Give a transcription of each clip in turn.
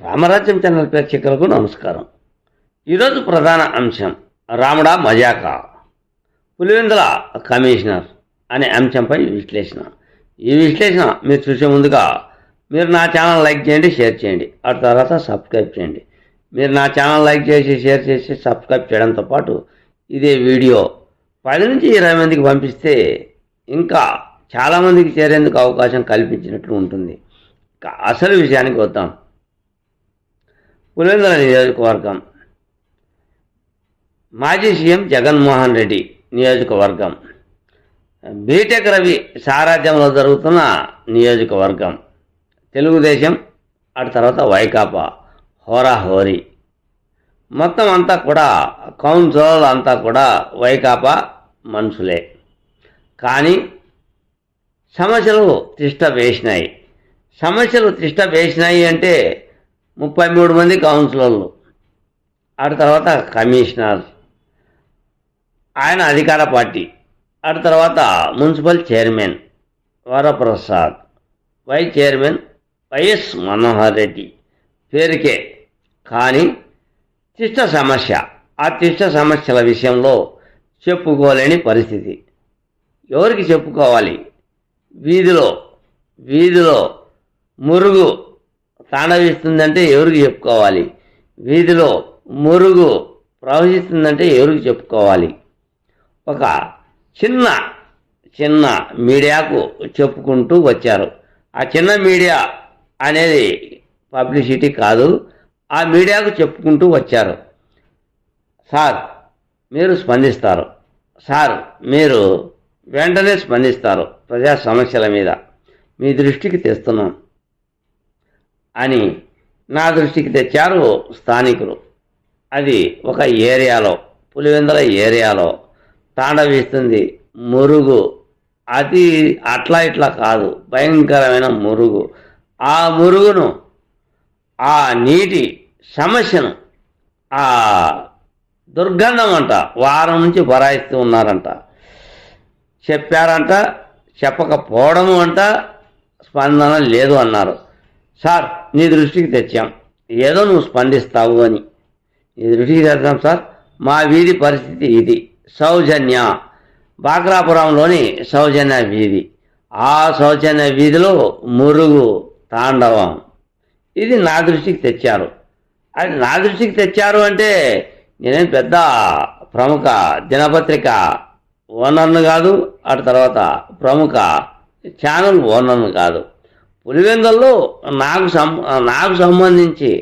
రామరాజ్యం channel ప్రేక్షకులకు నమస్కారం. ఈరోజు ప్రధాన అంశం రాముడా మజాకా. పులివెందుల కమిషనర్ అనే అంశంపై విశ్లేషణ. ఈ విశ్లేషణ మీరు చూసే ముందుగా మీరు నా ఛానల్ లైక్ చేయండి షేర్ చేయండి. ఆ తర్వాత సబ్స్క్రైబ్ చేయండి. మీరు నా ఛానల్ లైక్ చేసి షేర్ చేసి సబ్స్క్రైబ్ చేయడంతో పాటు ఇదే వీడియో పది నుంచి ఇరవై మందికి పంపిస్తే ఇంకా చాలామందికి చేరేందుకు అవకాశం కల్పించినట్లు ఉంటుంది. అసలు విషయానికి వద్దాం. పులివెందుల నియోజకవర్గం. మాజీ సీఎం జగన్మోహన్ రెడ్డి నియోజకవర్గం. బీటెక్ రవి సారాధ్యంలో జరుగుతున్న నియోజకవర్గం. తెలుగుదేశం అటు తర్వాత వైకాపా హోరాహోరీ. మొత్తం అంతా కూడా కౌన్సిలర్ అంతా కూడా వైకాపా మనుషులే. కానీ సమస్యలు తిష్ట వేసినాయి. సమస్యలు తిష్ట వేసినాయి అంటే ముప్పై మూడు మంది కౌన్సిలర్లు. ఆ తర్వాత కమిషనర్ ఆయన అధికార పార్టీ. ఆ తర్వాత municipal chairman Varaprasad. Vice chairman Y S Manohar Reddy. పేరుకే. కానీ తిష్ట సమస్య. ఆ తిష్ట సమస్యల విషయంలో చెప్పుకోలేని పరిస్థితి. ఎవరికి చెప్పుకోవాలి? వీధిలో వీధిలో మురుగు తాండవిస్తుందంటే ఎవరికి చెప్పుకోవాలి? వీధిలో మురుగు ప్రవహిస్తుందంటే ఎవరికి చెప్పుకోవాలి? ఒక చిన్న చిన్న మీడియాకు చెప్పుకుంటూ వచ్చారు. ఆ చిన్న మీడియా అనేది పబ్లిసిటీ కాదు. ఆ మీడియాకు చెప్పుకుంటూ వచ్చారు. సార్ మీరు స్పందిస్తారు. సార్ మీరు వెంటనే స్పందిస్తారు ప్రజా సమస్యల మీద. మీ దృష్టికి తెస్తున్నాం అని నా దృష్టికి తెచ్చారు స్థానికులు. అది ఒక ఏరియాలో పులివెందుల ఏరియాలో తాండవిస్తుంది మురుగు. అది అట్లా ఇట్లా కాదు భయంకరమైన మురుగు. ఆ మురుగును ఆ నీటి సమస్యను ఆ దుర్గంధం అంట వారం నుంచి బరాయిస్తూ ఉన్నారంట. చెప్పారంట చెప్పకపోవడము అంట స్పందన లేదు అన్నారు. సార్ నీ దృష్టికి తెచ్చాం. ఏదో నువ్వు స్పందిస్తావు అని. నీ దృష్టికి తెచ్చాం సార్. మా వీధి పరిస్థితి ఇది. సౌజన్య. బాగ్రాపురంలోని సౌజన్య వీధి. ఆ సౌజన్య వీధిలో మురుగు తాండవం. ఇది నా దృష్టికి తెచ్చారు. అది నా దృష్టికి తెచ్చారు అంటే నేనేం పెద్ద ప్రముఖ దినపత్రిక ఓనర్ను కాదు అటు తర్వాత ప్రముఖ ఛానల్ ఓనర్ను కాదు. పులివెందుల్లో నాకు సం నాకు సంబంధించి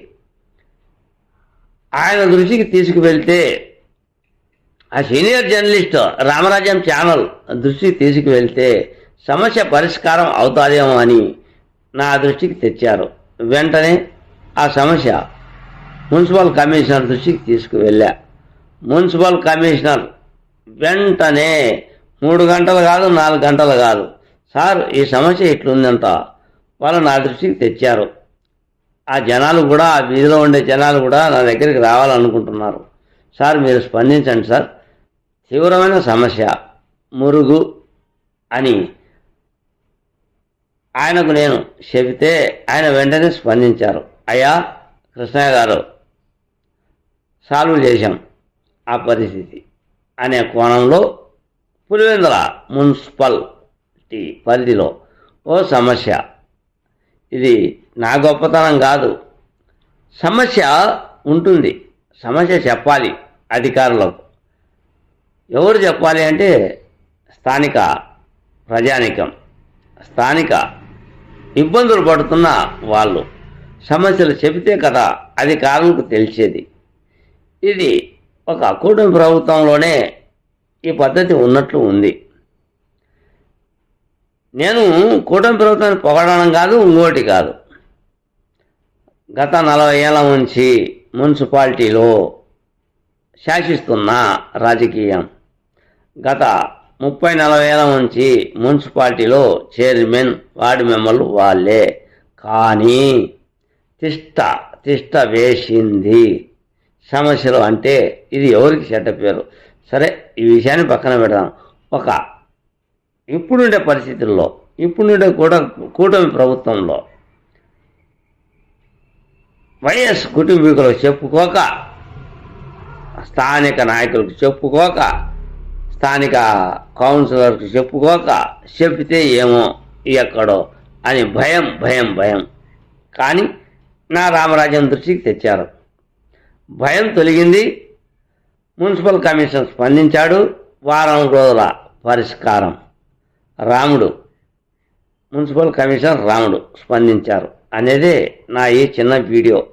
ఆయన దృష్టికి తీసుకువెళ్తే ఆ సీనియర్ జర్నలిస్ట్ రామరాజ్యం ఛానల్ దృష్టికి తీసుకువెళ్తే సమస్య పరిష్కారం అవుతాదేమో అని నా దృష్టికి తెచ్చారు. వెంటనే ఆ సమస్య మున్సిపల్ కమిషనర్ దృష్టికి తీసుకువెళ్ళా. మున్సిపల్ కమిషనర్ వెంటనే మూడు గంటలు కాదు నాలుగు గంటలు కాదు సార్ ఈ సమస్య ఇట్లుందంట వాళ్ళు నా దృష్టికి తెచ్చారు. ఆ జనాలు కూడా ఆ వీధిలో ఉండే జనాలు కూడా నా దగ్గరికి రావాలనుకుంటున్నారు. సార్ మీరు స్పందించండి సార్. తీవ్రమైన సమస్య. మురుగు అని ఆయనకు నేను చెబితే ఆయన వెంటనే స్పందించారు. అయ్యా కృష్ణయ్య గారు సాల్వ్ చేశాం ఆ పరిస్థితి అనే కోణంలో పులివెందుల మున్సిపాలిటీ పరిధిలో ఓ సమస్య. ఇది నా గొప్పతనం కాదు. సమస్య ఉంటుంది. సమస్య చెప్పాలి అధికారులకు. ఎవరు చెప్పాలి అంటే స్థానిక ప్రజానికం. స్థానిక ఇబ్బందులు పడుతున్న వాళ్ళు. సమస్యలు చెబితే కదా అధికారులకు తెలిసేది. ఇది ఒక కూటమి ప్రభుత్వంలోనే ఈ పద్ధతి ఉన్నట్లు ఉంది. నేను కూటమి ప్రభుత్వాన్ని పొగడడం కాదు ఇంకోటి కాదు. గత నలభై ఏళ్ళ నుంచి మున్సిపాలిటీలో శాసిస్తున్న రాజకీయం. గత ముప్పై నలభై ఏళ్ళ నుంచి మున్సిపాలిటీలో చైర్మన్ వార్డు మెంబర్లు వాళ్ళే. కానీ తిష్ట తిష్ట వేసింది. సమస్యలు అంటే ఇది ఎవరికి చెడ్డ పేరు? సరే ఈ విషయాన్ని పక్కన పెడదాం. ఒక ఇప్పుడుండే పరిస్థితుల్లో ఇప్పుడుండే కూడా కూటమి ప్రభుత్వంలో వైఎస్ కుటుంబీకులకు చెప్పుకోక స్థానిక నాయకులకు చెప్పుకోక స్థానిక కౌన్సిలర్కి చెప్పుకోక చెప్తే ఏమో ఎక్కడో అని భయం భయం భయం. కానీ నా రామరాజ్యం దృష్టికి తెచ్చారు. భయం తొలగింది. మున్సిపల్ కమిషన్ స్పందించాడు. వారం రోజుల పరిష్కారం. రాముడు. మున్సిపల్ కమిషనర్ రాముడు స్పందించారు. అనేదే నా ఈ చిన్న వీడియో.